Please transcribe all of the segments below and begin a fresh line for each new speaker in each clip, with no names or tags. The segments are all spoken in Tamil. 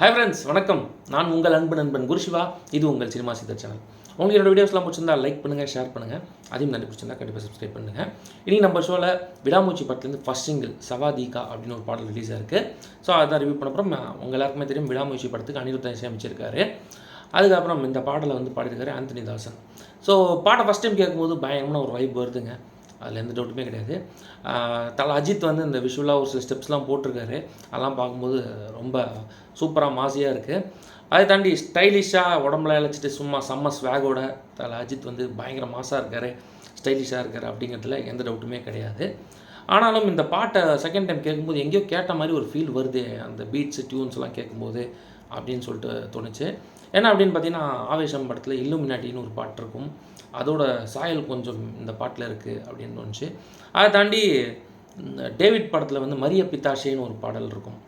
ஹை ஃப்ரெண்ட்ஸ் வணக்கம். நான் உங்கள் அன்பு நண்பன் குருஷிவா. இது உங்கள் சினிமா சித்தர் சேனல் உங்களுக்கு என்னோட வீடியோஸ்லாம் பிடிச்சிருந்தா லைக் பண்ணுங்கள் ஷேர் பண்ணுங்கள் அதையும் நன்றி பிடிச்சிருந்தா கண்டிப்பாக சப்ஸ்கிரைப் பண்ணுங்கள் இனி நம்ம ஷோவில் விடாமூச்சி படத்துலேருந்து ஃபஸ்ட் சிங்கிள் சவாதீகா அப்படின்னு ஒரு பாடல் ரிலீஸ் ஆயிருக்கு ஸோ அதை ரிவ்யூ பண்ண அப்புறம் உங்கள் எல்லாருக்குமே தெரியும் விடாமூச்சி படத்துக்கு அனிருத்தன் இசையமைச்சிருக்காரு. அதுக்கப்புறம் இந்த பாடலை வந்து பாடியிருக்காரு ஆந்தனி தாசன். ஸோ பாட்டை ஃபஸ்ட் டைம் கேட்கும்போது பயங்கரமான ஒரு வைப் வருதுங்க. அதில் எந்த டவுட்டுமே கிடையாது. தலை அஜித் வந்து இந்த விஷுவலாக ஒரு சில ஸ்டெப்ஸ்லாம் போட்டிருக்காரு. அதெல்லாம் பார்க்கும்போது ரொம்ப சூப்பராக மாசியாக இருக்குது அதை தாண்டி ஸ்டைலிஷாக உடம்புல இழைச்சிட்டு சும்மா செம்ம ஸ்வாகோட தலை அஜித் வந்து பயங்கர மாசாக இருக்கார். ஸ்டைலிஷாக இருக்கார் அப்படிங்கிறதுல எந்த டவுட்டுமே கிடையாது. ஆனாலும் இந்த பாட்டை செகண்ட் டைம் கேட்கும்போது எங்கேயோ கேட்ட மாதிரி ஒரு ஃபீல் வருது. அந்த பீட்ஸு டியூன்ஸ்லாம் கேட்கும்போது அப்படின்னு சொல்லிட்டு தோணுச்சு. ஏன்னா அப்படின்னு பார்த்தீங்கன்னா ஆவேசம் படத்தில் இல்லுமினாட்டின்னு ஒரு பாட்டு இருக்கும். அதோட சாயல் கொஞ்சம் இந்த பாட்டில் இருக்குது அப்படின்னு தோணுச்சு. அதை தாண்டி இந்த டேவிட் படத்தில் வந்து மரிய பித்தாஷேன்னு ஒரு பாடல் இருக்கும்.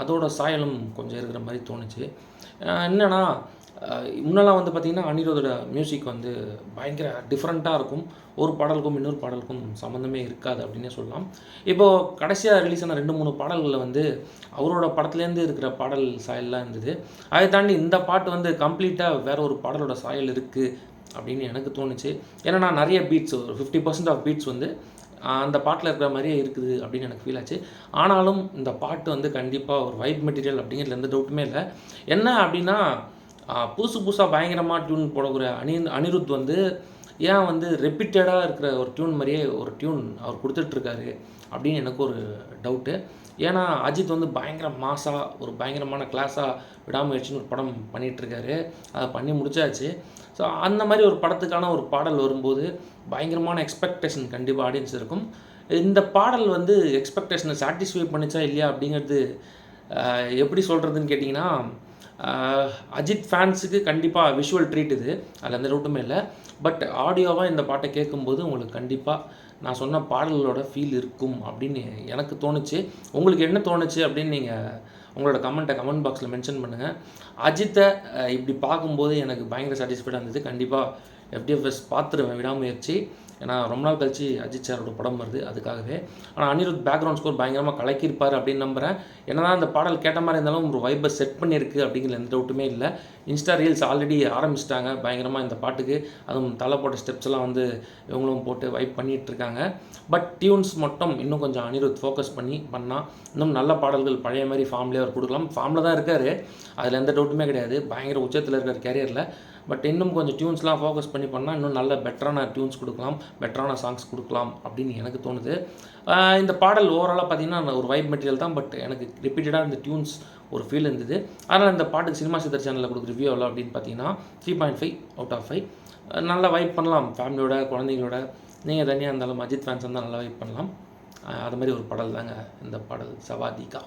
அதோட சாயலும் கொஞ்சம் இருக்கிற மாதிரி தோணுச்சு. என்னென்னா முன்னெல்லாம் வந்து பார்த்திங்கன்னா அனிருதோட மியூசிக் வந்து பயங்கர டிஃப்ரெண்ட்டாக இருக்கும். ஒரு பாடலுக்கும் இன்னொரு பாடலுக்கும் சம்மந்தமே இருக்காது அப்படின்னே சொல்லலாம். இப்போது கடைசியாக ரிலீஸ் ஆன ரெண்டு மூணு பாடல்களில் வந்து அவரோட படத்துலேருந்து இருக்கிற பாடல் சாயல்லாம் இருந்தது. அதை தாண்டி இந்த பாட்டு வந்து கம்ப்ளீட்டாக வேற ஒரு பாடலோட சாயல் இருக்குது அப்படின்னு எனக்கு தோணுச்சு. ஏன்னா நான் நிறைய பீட்ஸ் ஒரு ஃபிஃப்டி பர்சன்ட் ஆஃப் பீட்ஸ் வந்து அந்த பாட்டில் இருக்கிற மாதிரியே இருக்குது அப்படின்னு எனக்கு ஃபீல் ஆச்சு. ஆனாலும் இந்த பாட்டு வந்து கண்டிப்பாக ஒரு வைப் மெட்டீரியல் அப்படிங்கிறதுல எந்த டவுட்டுமே இல்லை. என்ன அப்படின்னா புதுசு புதுசாக பயங்கரமாக டியூன் போடக்கூடிய அனி அனிருத் வந்து ஏன் வந்து ரெப்பீட்டடாக இருக்கிற ஒரு டியூன் மாதிரியே ஒரு டியூன் அவர் கொடுத்துட்ருக்காரு அப்படின்னு எனக்கு ஒரு டவுட்டு ஏன்னா அஜித் வந்து பயங்கர மாசாக ஒரு பயங்கரமான கிளாஸாக விடாமுயற்சின்னு ஒரு படம் பண்ணிகிட்ருக்காரு அதை பண்ணி முடிச்சாச்சு. ஸோ அந்த மாதிரி ஒரு படத்துக்கான ஒரு பாடல் வரும்போது பயங்கரமான எக்ஸ்பெக்டேஷன் கண்டிப்பாக ஆடியன்ஸ் இருக்கும். இந்த பாடல் வந்து எக்ஸ்பெக்டேஷனை சாட்டிஸ்ஃபை பண்ணிச்சா இல்லையா அப்படிங்கிறது எப்படி சொல்கிறதுன்னு கேட்டிங்கன்னா அஜித் ஃபேன்ஸுக்கு கண்டிப்பாக விஷுவல் ட்ரீட் இது. அதில் எந்த டவுட்டுமே இல்லை. பட் ஆடியோவாக இந்த பாட்டை கேட்கும்போது உங்களுக்கு கண்டிப்பாக நான் சொன்ன பாடல்களோட ஃபீல் இருக்கும் அப்படின்னு எனக்கு தோணுச்சு. உங்களுக்கு என்ன தோணுச்சு அப்படின்னு நீங்கள் உங்களோட கமெண்ட்டை கமெண்ட் பாக்ஸில் மென்ஷன் பண்ணுங்கள் அஜித்தை இப்படி பார்க்கும்போது எனக்கு பயங்கர சாட்டிஸ்ஃபைடாக இருந்தது. கண்டிப்பாக எஃப்டிஎஃப்எஸ் பார்த்துருவேன் விடாமுயற்சி. ஏன்னா ரொம்ப நாள் கழிச்சு அஜித் சாரோட படம் வருது அதுக்காகவே. ஆனால் அனிருத் பேக்ரவுண்ட் ஸ்கோர் பயங்கரமாக கலக்கியிருப்பார் அப்படின்னு நம்புகிறேன் என்னதான் அந்த பாடல் கேட்ட மாதிரி இருந்தாலும் ஒரு வைப்பை செட் பண்ணியிருக்கு அப்படிங்கிற எந்த டவுட்டுமே இல்லை. இன்ஸ்டா ரீல்ஸ் ஆல்ரெடி ஆரம்பிச்சிட்டாங்க பயங்கரமாக இந்த பாட்டுக்கு. அதுவும் தலை போட்ட ஸ்டெப்ஸ் எல்லாம் வந்து இவங்களும் போட்டு வைப் பண்ணிட்டு இருக்காங்க பட் டியூன்ஸ் மட்டும் இன்னும் கொஞ்சம் அனிருத் ஃபோக்கஸ் பண்ணி பண்ணால் இன்னும் நல்ல பாடல்கள் பழைய மாதிரி ஃபார்ம்லேயே அவர் கொடுக்கலாம். ஃபார்மில் தான் இருக்கார். அதில் எந்த டவுட்டுமே கிடையாது. பயங்கர உச்சத்தில் இருக்கார் கேரியரில் பட் இன்னும் கொஞ்சம் டியூன்ஸ்லாம் ஃபோக்கஸ் பண்ணி பண்ணால் இன்னும் நல்ல பெட்டரான டியூன்ஸ் கொடுக்கலாம் பெட்டரான சாங்ஸ் கொடுக்கலாம் அப்படின்னு எனக்கு தோணுது. இந்த பாடல் ஓவராலாக பார்த்தீங்கன்னா ஒரு வைப் மெட்டீரியல் தான் பட் எனக்கு ரிப்பீட்டடாக இந்த டியூன்ஸ் ஒரு ஃபீல் இருந்தது. அதனால் இந்த பாட்டுக்கு சினிமா சித்தர் சேனலில் கொடுக்குற ரிவ்யூ எவ்வளோ அப்படின்னு பார்த்தீங்கன்னா three point five out of five நல்லா வைப் பண்ணலாம் ஃபேமிலியோட குழந்தைங்களோட. நீங்கள் தனியாக இருந்தாலும் அஜித் ஃபேன்ஸ் இருந்தால் நல்லா வைப் பண்ணலாம். அது மாதிரி ஒரு பாடல் தாங்க இந்த பாடல் சவாதிகா.